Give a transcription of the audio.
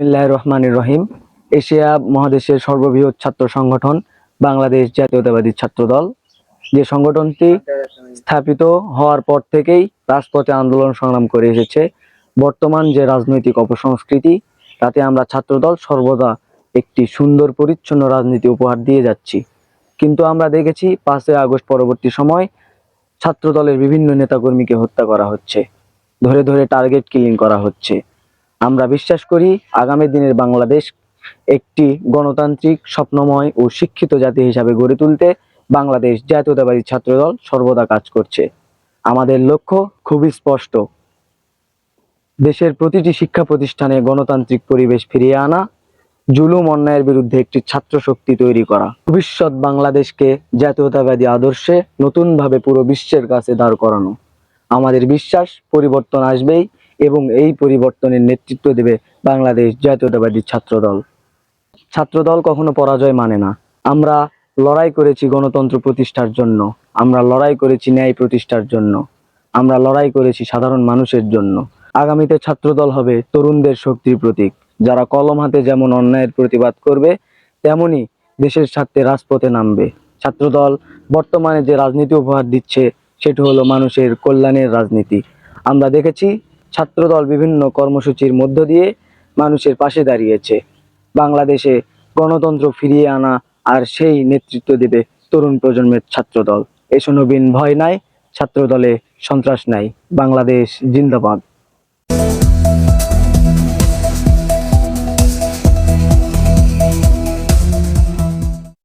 বিসমিল্লাহ রহমানির রহিম। এশিয়া মহাদেশের সর্ববৃহৎ ছাত্র সংগঠন, বাংলাদেশ জাতীয়তাবাদী ছাত্রদল। যে সংগঠনটি স্থাপিত হওয়ার পর থেকেই রাজপথে আন্দোলন সংগ্রাম করে এসেছে। বর্তমান যে রাজনৈতিক অপসংস্কৃতি, তাতে আমরা ছাত্রদল সর্বদা একটি সুন্দর পরিচ্ছন্ন রাজনীতি উপহার দিয়ে যাচ্ছি। কিন্তু আমরা দেখেছি পাঁচই আগস্ট পরবর্তী সময় ছাত্রদলের বিভিন্ন নেতাকর্মীকে হত্যা করা হচ্ছে। ধরে ধরে টার্গেট কিলিং করা হচ্ছে। আমরা বিশ্বাস করি আগামী দিনের বাংলাদেশ একটি গণতান্ত্রিক, স্বপ্নময় ও শিক্ষিত জাতি হিসাবে গড়ে তুলতে বাংলাদেশ জাতীয়তাবাদী ছাত্রদল সর্বদা কাজ করছে। আমাদের লক্ষ্য খুবই স্পষ্ট। দেশের প্রতিটি শিক্ষা প্রতিষ্ঠানে গণতান্ত্রিক পরিবেশ ফিরিয়ে আনা, জুলুম অন্যায়ের বিরুদ্ধে একটি ছাত্র শক্তি তৈরি করা। ভবিষ্যৎ বাংলাদেশকে জাতীয়তাবাদী আদর্শে নতুনভাবে পুরো বিশ্বের কাছে দাঁড় করানো। আমাদের বিশ্বাস পরিবর্তন আসবেই এবং এই পরিবর্তনের নেতৃত্ব দেবে বাংলাদেশ জাতীয়তাবাদী ছাত্রদল। ছাত্রদল কখনো পরাজয় মানে না। আমরা লড়াই করেছি গণতন্ত্র প্রতিষ্ঠার জন্য। আমরা লড়াই করেছি ন্যায় প্রতিষ্ঠার জন্য। আমরা লড়াই করেছি সাধারণ মানুষের জন্য। আগামীতে ছাত্রদল হবে তরুণদের শক্তির প্রতীক। যারা কলম হাতে যেমন অন্যায়ের প্রতিবাদ করবে, তেমনি দেশের স্বার্থে রাজপথে নামবে। ছাত্রদল বর্তমানে যে রাজনীতি উপহার দিচ্ছে, সেটি হলো মানুষের কল্যাণের রাজনীতি। আমরা দেখেছি ছাত্রদল বিভিন্ন কর্মসূচির মধ্য দিয়ে মানুষের পাশে দাঁড়িয়েছে। বাংলাদেশে গণতন্ত্র ফিরিয়ে আনা আর সেই নেতৃত্ব দেবে তরুণ প্রজন্মের ছাত্রদল। এসো নবীন ভয় নাই, ছাত্রদলে সন্ত্রাস নাই। বাংলাদেশ জিন্দাবাদ।